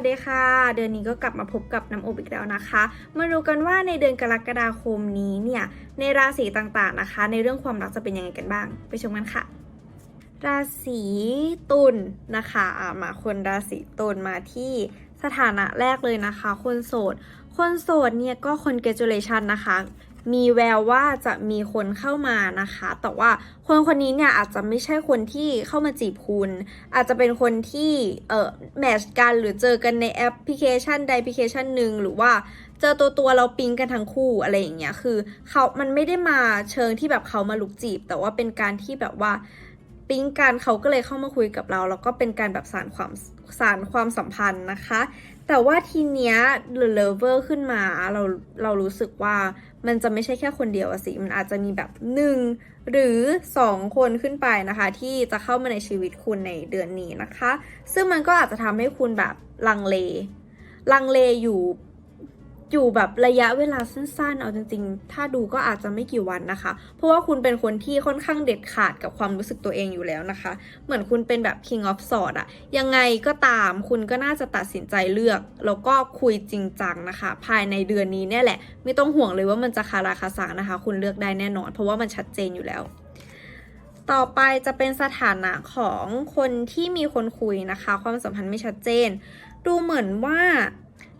วัสดีค่ะ เดือนนี้ก็กลับมาพบกับน้ำอบอีกแล้วนะคะ มาดูกันว่าในเดือนกรกฎาคมนี้เนี่ย ในราศีต่างๆนะคะ ในเรื่องความรักจะเป็นยังไงกันบ้าง ไปชมกันค่ะ ราศีตุลนะคะอะมาคนราศีตุลมาที่สถานะแรกเลยนะคะ คนโสด คนโสดเนี่ยก็ congratulation นะคะ มีแววว่าจะมีคนเข้ามานะคะ แต่ว่าคนคนนี้เนี่ยอาจจะไม่ใช่คนที่เข้ามาจีบคุณ อาจจะเป็นคนที่เอ่อแมทช์กันหรือเจอกันในแอปพลิเคชันใดแอปพลิเคชันหนึ่งหรือว่าเจอตัวตัวเราปิ๊งกันทั้งคู่อะไรอย่างเงี้ยคือเขามันไม่ได้มาเชิงที่แบบเขามาลุกจีบ แต่ว่าเป็นการที่แบบว่า ปิ๊งกันเขาก็เลยเข้ามาคุยกับเราแล้วก็เป็นการแบบสารความสารความสัมพันธ์นะคะ แต่ว่าทีเนี้ยเลเวอร์ขึ้นมาเราเรารู้สึกว่ามันจะไม่ใช่แค่คนเดียวสิมันอาจจะมีแบบหนึ่งหรือสองคนขึ้นไปนะคะ ที่จะเข้ามาในชีวิตคุณในเดือนนี้นะคะ ซึ่งมันก็อาจจะทำให้คุณแบบลังเล ลังเลอยู่ อยู่แบบระยะเวลาสั้นๆ เอาจริงๆ ถ้าดูก็อาจจะไม่กี่วันนะคะ เพราะว่าคุณเป็นคนที่ค่อนข้างเด็ดขาดกับความรู้สึกตัวเองอยู่แล้วนะคะ เหมือนคุณเป็นแบบ king of swords อะยังไงก็ตามคุณก็น่าจะตัดสินใจเลือก แล้วก็คุยจริงจังนะคะ ภายในเดือนนี้เนี่ยแหละ ไม่ต้องห่วงเลยว่ามันจะคาราคาซังนะคะ คุณเลือกได้แน่นอน เพราะว่ามันชัดเจนอยู่แล้วต่อไปจะเป็นสถานะของคนที่มีคนคุยนะคะ ความสัมพันธ์ไม่ชัดเจน ดูเหมือนว่า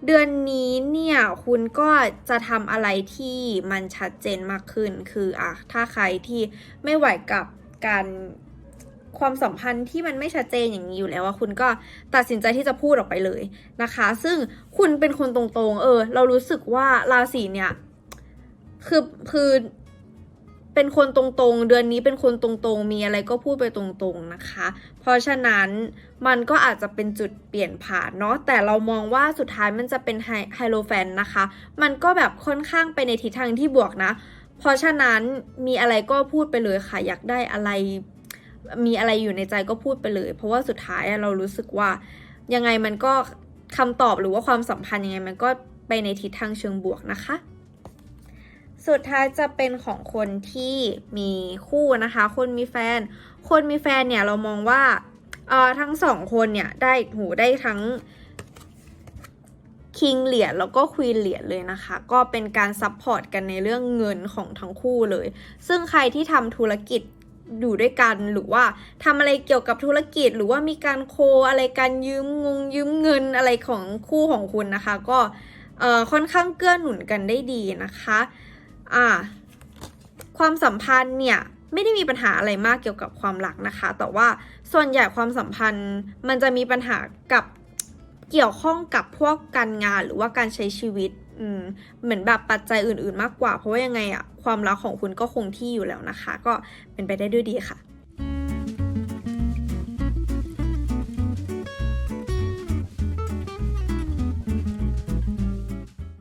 เดือนนี้เนี่ยคุณก็จะทำอะไรที่มันชัดเจนมากขึ้น คืออะถ้าใครที่ไม่ไหวกับการความสัมพันธ์ที่มันไม่ชัดเจนอย่างนี้อยู่แล้วว่าคุณก็ตัดสินใจที่จะพูดออกไปเลยนะคะ ซึ่งคุณเป็นคนตรงๆ เออ เรารู้สึกว่าราศีเนี่ยคือคือ เป็นคนตรงๆ เดือนนี้เป็นคนตรงๆ มีอะไรก็พูดไปตรงๆนะคะ เพราะฉะนั้นมันก็อาจจะเป็นจุดเปลี่ยนผ่านเนาะแต่เรามองว่าสุดท้ายมันจะเป็นไฮโลแฟนนะคะ มันก็แบบค่อนข้างไปในทิศทางที่บวกนะ เพราะฉะนั้นมีอะไรก็พูดไปเลยค่ะ อยากได้อะไร มีอะไรอยู่ในใจก็พูดไปเลย เพราะว่าสุดท้ายเรารู้สึกว่ายังไงมันก็คำตอบหรือว่าความสัมพันธ์ยังไงมันก็ไปในทิศทางเชิงบวกนะคะ สุดท้ายจะเป็นของคนที่มีคู่นะคะ คนมีแฟน คนมีแฟนเนี่ยเรามองว่าเอ่อทั้งสองคนเนี่ยได้หูได้ทั้งคิงเหรียญแล้วก็ควีนเหรียญเลยนะคะ ก็เป็นการซัพพอร์ตกันในเรื่องเงินของทั้งคู่เลย ซึ่งใครที่ทำธุรกิจอยู่ด้วยกันหรือว่าทำอะไรเกี่ยวกับธุรกิจ หรือว่ามีการโคอะไรการยืมงงยืมเงินอะไรของคู่ของคุณนะคะ ก็ค่อนข้างเกื้อหนุนกันได้ดีนะคะ อ่า ความสัมพันธ์เนี่ยไม่ได้มีปัญหาอะไรมากเกี่ยวกับความรักนะคะ แต่ว่าส่วนใหญ่ความสัมพันธ์มันจะมีปัญหากับเกี่ยวข้องกับพวกการงานหรือว่าการใช้ชีวิตอืมเหมือนแบบปัจจัยอื่นๆมากกว่า เพราะว่ายังไงอะความรักของคุณก็คงที่อยู่แล้วนะคะ ก็เป็นไปได้ด้วยดีค่ะ